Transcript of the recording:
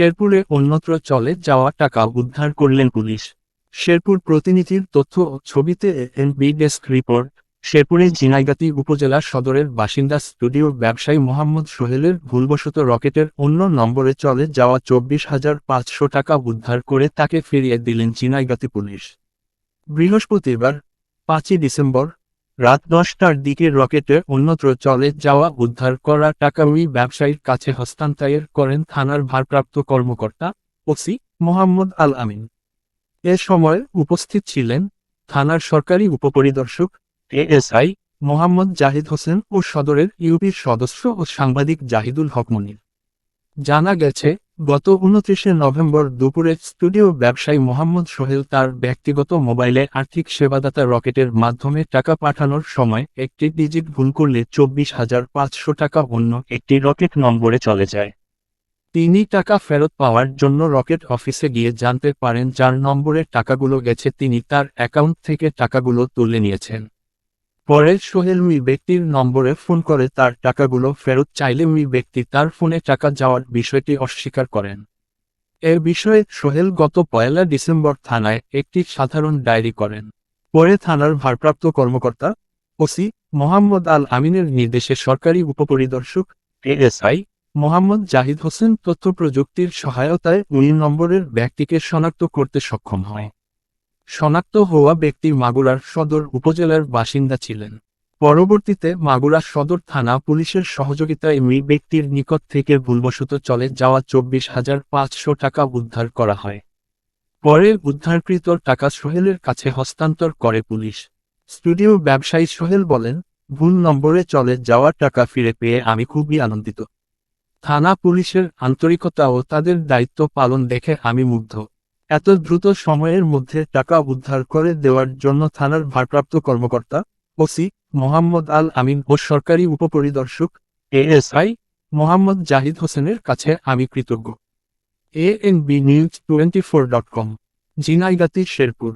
শেরপুরে অন্যত্র চলে যাওয়া টাকা উদ্ধার করলেন পুলিশ। শেরপুর প্রতিনিধির তথ্য ও ছবিতে এনবি ডেস্ক রিপোর্ট। শেরপুরে জিনাইগাতি উপজেলা সদরের বাসিন্দা স্টুডিও ব্যবসায়ী মোহাম্মদ সোহেলের ভুলবশত রকেটের অন্য নম্বরে চলে যাওয়া চব্বিশ হাজার পাঁচশো টাকা উদ্ধার করে তাকে ফিরিয়ে দিলেন জিনাইগাতি পুলিশ। বৃহস্পতিবার, পাঁচই ডিসেম্বর রাত দশটার দিকে রকেটে অন্যত্র চলে যাওয়া, উদ্ধার করা টাকা ওই ব্যবসায়ীর কাছে হস্তান্তর করেন থানার ভারপ্রাপ্ত কর্মকর্তা ওসি মোহাম্মদ আল আমিন এ সময় উপস্থিত ছিলেন থানার সরকারি উপপরিদর্শক এএসআই মোহাম্মদ জাহিদ হোসেন ও সদরের ইউপির সদস্য ও সাংবাদিক জাহিদুল হক মনির। জানা গেছে গত উনত্রিশে নভেম্বর দুপুরে স্টুডিও ব্যবসায়ী মোহাম্মদ সোহেল তার ব্যক্তিগত মোবাইলে আর্থিক সেবাদাতা রকেটের মাধ্যমে টাকা পাঠানোর সময় একটি ডিজিট ভুল করলে চব্বিশ হাজার পাঁচশো টাকা অন্য একটি রকেট নম্বরে চলে যায়। তিনি টাকা ফেরত পাওয়ার জন্য রকেট অফিসে গিয়ে জানতে পারেন যার নম্বরে টাকাগুলো গেছে, তিনি তার অ্যাকাউন্ট থেকে টাকাগুলো তুলে নিয়েছেন। পরে সোহেল ওই ব্যক্তির নম্বরে ফোন করে তার টাকাগুলো ফেরত চাইলে ওই ব্যক্তি তার ফোনে টাকা যাওয়ার বিষয়টি অস্বীকার করেন। এ বিষয়ে সোহেল গত পয়লা ডিসেম্বর থানায় একটি সাধারণ ডায়েরি করেন। পরে থানার ভারপ্রাপ্ত কর্মকর্তা ওসি মোহাম্মদ আল আমিনের নির্দেশে সরকারি উপপরিদর্শক এএসআই মোহাম্মদ জাহিদ হোসেন তথ্য প্রযুক্তির সহায়তায় ওই নম্বরের ব্যক্তিকে শনাক্ত করতে সক্ষম হয়। শনাক্ত হওয়া ব্যক্তি মাগুরার সদর উপজেলার বাসিন্দা ছিলেন। পরবর্তীতে মাগুরা সদর থানা পুলিশের সহযোগিতায় ওই ব্যক্তির নিকট থেকে ভুলবশত চলে যাওয়া চব্বিশ হাজার পাঁচশো টাকা উদ্ধার করা হয়। পরে উদ্ধারকৃত টাকা সোহেলের কাছে হস্তান্তর করে পুলিশ। স্টুডিও ব্যবসায়ী সোহেল বলেন, ভুল নম্বরে চলে যাওয়া টাকা ফিরে পেয়ে আমি খুবই আনন্দিত। থানা পুলিশের আন্তরিকতা ও তাদের দায়িত্ব পালন দেখে আমি মুগ্ধ। এত দ্রুত সময়ের মধ্যে টাকা উদ্ধার করে দেওয়ার জন্য থানার ভারপ্রাপ্ত কর্মকর্তা, ওসি, মোহাম্মদ আল আমিন ও সরকারি উপপরিদর্শক, এএসআই, মোহাম্মদ জাহিদ হোসেনের কাছে আমি কৃতজ্ঞ। A N B news twenty four dot com Jhenaigati Sherpur.